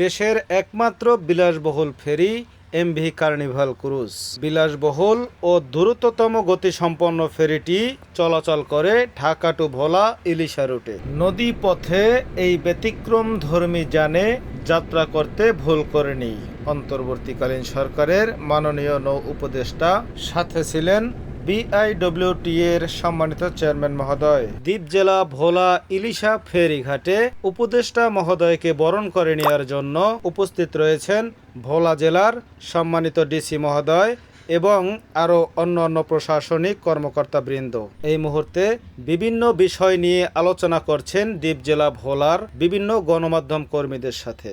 দেশের একমাত্র বিলাসবহুল ফেরি, এমভি কার্নিভাল ক্রুজ। বিলাসবহুল ও দ্রুততম গতিসম্পন্ন ফেরিটি চলাচল করে ঢাকা টু ভোলা, ইলিশা রুটে। নদী পথে এই ব্যতিক্রম ধর্মী যানে যাত্রা করতে ভুল করেনি। অন্তর্বর্তীকালীন সরকারের মাননীয় নৌ উপদেষ্টা সাথে ছিলেন বিআইডব্লিউটি এর সম্মানিত চেয়ারম্যান মহোদয়। দ্বীপ জেলা ভোলা ইলিশা ফেরিঘাটে উপদেষ্টা মহোদয়কে বরণ করে নেওয়ার জন্য উপস্থিত রয়েছেন ভোলা জেলার সম্মানিত ডিসি মহোদয় এবং আরও অন্য অন্য প্রশাসনিক কর্মকর্তাবৃন্দ। এই মুহূর্তে বিভিন্ন বিষয় নিয়ে আলোচনা করছেন দ্বীপ জেলা ভোলার বিভিন্ন গণমাধ্যম কর্মীদের সাথে।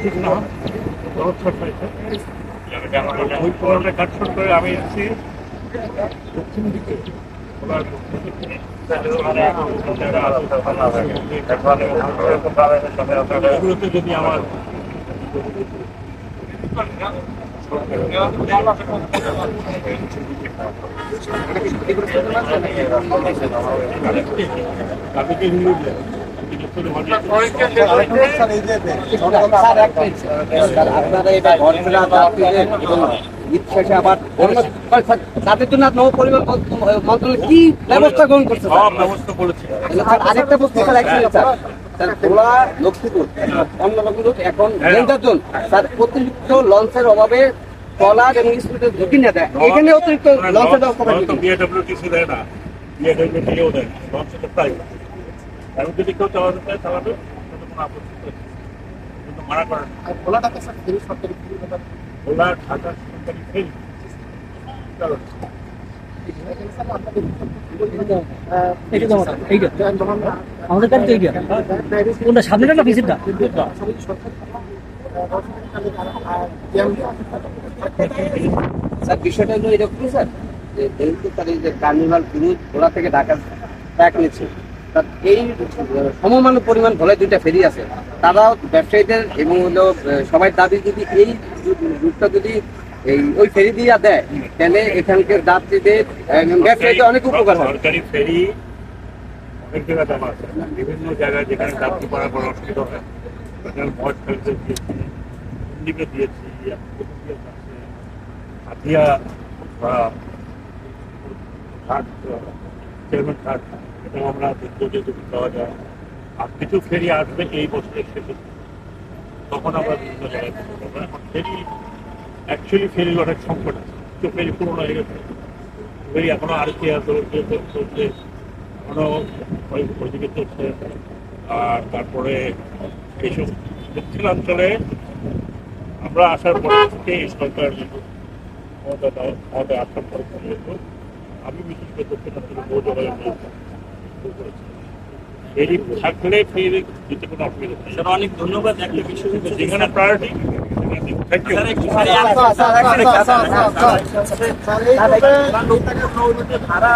ঠিক না ওই পুরোটা কাট করে আমি এসেছি দক্ষিণ দিকে এগুলোতে যদি আমার আমি কি হিন্দু তাদের জন্য নৌ পরিবার মন্ত্রণালয় কি ব্যবস্থা গ্রহণ করছে আরেকটা প্রশ্ন লক্ষ্মীপুর অন্য লক্ষ্মীপুর এখন জোন স্যার অতিরিক্ত লঞ্চের অভাবে ট্রলার এবং স্পিডের ঝুঁকি নিয়ে দেয় এখানে অতিরিক্ত লঞ্চের ব্যবস্থা। বিএডব্লিউটিসি দেয় না। বিএডব্লিউটিও দেয় লঞ্চ তো প্রাইভেট এখন যদি কেউ চালাতে চায় চালাবে তাতে কোনো আপত্তি। কিন্তু মানা করেন। ভোলা ঢাকা সরকারি। আমাদের গাড়ি তো এইটা কোনটা সামনেটা না পিছনটা স্যার বিষয়টা হলো এরকমই স্যার যে যেহেতু তার এই যে কার্নিভাল ক্রুজ ভোলা থেকে ঢাকা ট্র্যাক নিচ্ছে এই সমমান পরিমাণ ভোলায় দুইটা ফেরি আছে। তারাও ব্যবসায়ীদের এবং হলো সবাই দাবি যদি এই রুটটা যদি এই ওই ফেরি দিয়ে দেয়, তাহলে এখানকার যাত্রীদের ব্যবসায়ীদের অনেক উপকার সরকারি ফেরি বিভিন্ন জায়গায় যেখানে হয়। হাতিয়া চেয়ারম্যান ঘাট এটা আমরা দেখব যে যদি পাওয়া যায়। আর কিছু ফেরি আসবে এই বছরের শেষে। তখন আমরা বিভিন্ন জায়গায় ফেরি অ্যাকচুয়ালি ফেরির অনেক সংকট আছে। কিছু ফেরি পুরোনো হয়ে গেছে। ফেরি এখনও আর কি চলছে এখনও ওই ওইদিকে চলছে। আর তারপরে এইসব দক্ষিণাঞ্চলে আমরা আসার পর থেকে এই সরকার ক্ষমতা আসার পর আমি বিশেষ করে বহু জায়গায় করেছি ফেরি থাকলে ফেরি দিতে কোনো অসুবিধা নেই স্যার অনেক ধন্যবাদ একটা বিষয় যেখানে প্রায়োরিটি থ্যাংক ইউ স্যার ভাড়া